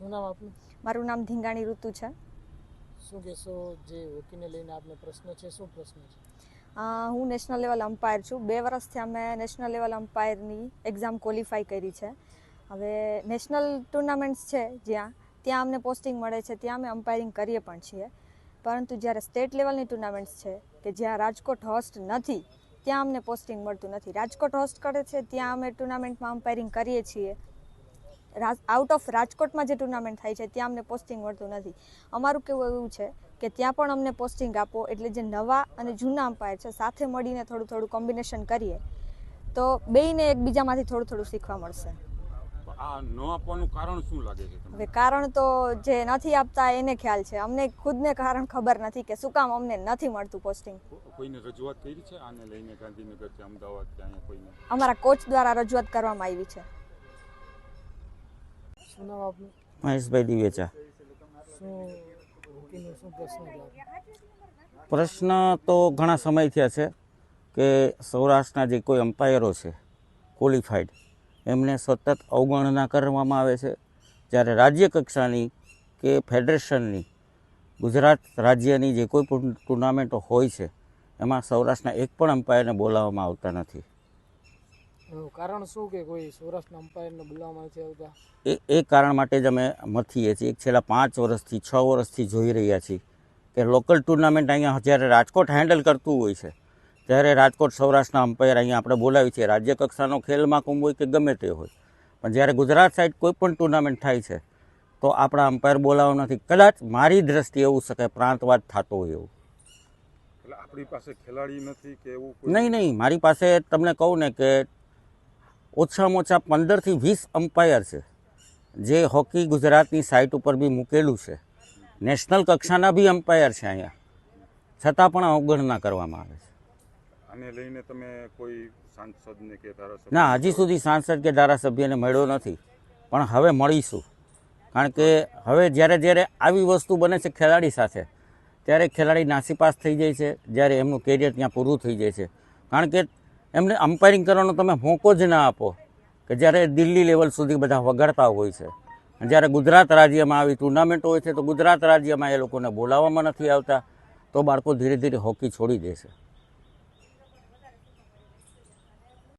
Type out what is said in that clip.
મારું નામ ધીંગાણી ઋતુ છે. શું કહેશો જે હોકીને લઈને આપને પ્રશ્ન છે શું પ્રશ્ન છે? હું નેશનલ લેવલ અમ્પાયર છું. બે વર્ષથી અમે નેશનલ લેવલ અમ્પાયરની એક્ઝામ ક્વોલિફાય કરી છે. હવે નેશનલ ટુર્નામેન્ટ્સ છે જ્યાં ત્યાં અમને પોસ્ટિંગ મળે છે ત્યાં અમે અમ્પાયરિંગ કરીએ પણ છીએ. પરંતુ જ્યારે સ્ટેટ લેવલની ટુર્નામેન્ટ્સ છે કે જ્યાં રાજકોટ હોસ્ટ નથી ત્યાં અમને પોસ્ટિંગ મળતું નથી. રાજકોટ હોસ્ટ કરે છે ત્યાં અમે ટુર્નામેન્ટમાં અમ્પાયરિંગ કરીએ છીએ. આઉટ ઓફ રાજકોટમાં જે ટુર્નામેન્ટ થાય છે ત્યાં અમને પોસ્ટિંગ મળતું નથી. અમારું કેવું એવું છે કે ત્યાં પણ અમને પોસ્ટિંગ આપો એટલે જે નવા અને જૂના અમ્પાયર છે સાથે મળીને થોડું થોડું કોમ્બિનેશન કરીએ તો બેયને એકબીજામાંથી થોડું થોડું શીખવા મળશે. આ ન આપવાનું કારણ શું લાગે છે હવે કારણ તો જે નથી આપતા એને ખ્યાલ છે. અમને ખુદને કારણ ખબર નથી કે શું કામ અમને નથી મળતું પોસ્ટિંગ કોઈને રજૂઆત કરી છે? આને લઈને ગાંધીનગર કે અમદાવાદ કે અહીંયા કોઈને? અમારા કોચ દ્વારા રજૂઆત કરવામાં આવી છે. મહેશભાઈ દિવેચા પ્રશ્ન તો ઘણા સમય થયા છે કે સૌરાષ્ટ્રના જે કોઈ અમ્પાયરો છે ક્વોલિફાઈડ એમને સતત અવગણના કરવામાં આવે છે. જ્યારે રાજ્ય કક્ષાની કે ફેડરેશનની ગુજરાત રાજ્યની જે કોઈ પણ ટુર્નામેન્ટો હોય છે, એમાં સૌરાષ્ટ્રના એક પણ અમ્પાયરને બોલાવવામાં આવતા નથી. કારણ શું કે કોઈ સૌરાષ્ટ્રના અમ્પાયરને બોલાવવામાં નથી આવતા? એ એ કારણ માટે જ અમે મથીએ છીએ. એક છેલ્લા પાંચ વર્ષથી છ વર્ષથી જોઈ રહ્યા છીએ કે લોકલ ટુર્નામેન્ટ અહીંયા જ્યારે રાજકોટ હેન્ડલ કરતું હોય છે ત્યારે રાજકોટ સૌરાષ્ટ્રના અમ્પાયર અહીંયા આપણે બોલાવી છીએ. રાજ્ય કક્ષાનો ખેલ મહાકુંભ હોય કે ગમે તે હોય. પણ જ્યારે ગુજરાત સાઈડ કોઈ પણ ટુર્નામેન્ટ થાય છે તો આપણા અમ્પાયર બોલાવવા નથી. કદાચ મારી દ્રષ્ટિએ એવું શકે પ્રાંતવાદ થતો હોય એવું. એટલે આપણી પાસે ખેલાડી નથી કે એવું નહીં નહીં. મારી પાસે તમને કહું ને કે ઓછામાં ઓછા પંદરથી વીસ અમ્પાયર છે જે હોકી ગુજરાતની સાઇટ ઉપર બી મૂકેલું છે. નેશનલ કક્ષાના બી અમ્પાયર છે અહીંયા. છતાં પણ અવગણના કરવામાં આવે છે. આને લઈને તમે કોઈ સાંસદને કે ધારાસભ્ય ના હજી સુધી સાંસદ કે ધારાસભ્યને મળ્યો નથી. પણ હવે મળીશું. કારણ કે હવે જ્યારે જ્યારે આવી વસ્તુ બને છે ખેલાડી સાથે ત્યારે ખેલાડી નાસીપાસ થઈ જાય છે જ્યારે એમનું કેરિયર ત્યાં પૂરું થઈ જાય છે. કારણ કે એમને અમ્પાયરિંગ કરવાનો તમે મોકો જ ના આપો કે જ્યારે દિલ્હી લેવલ સુધી બધા વગાડતા હોય છે. જ્યારે ગુજરાત રાજ્યમાં આવી ટુર્નામેન્ટ હોય છે, તો ગુજરાત રાજ્યમાં એ લોકોને બોલાવવામાં નથી આવતા, તો બાળકો ધીરે ધીરે હોકી છોડી દે છે.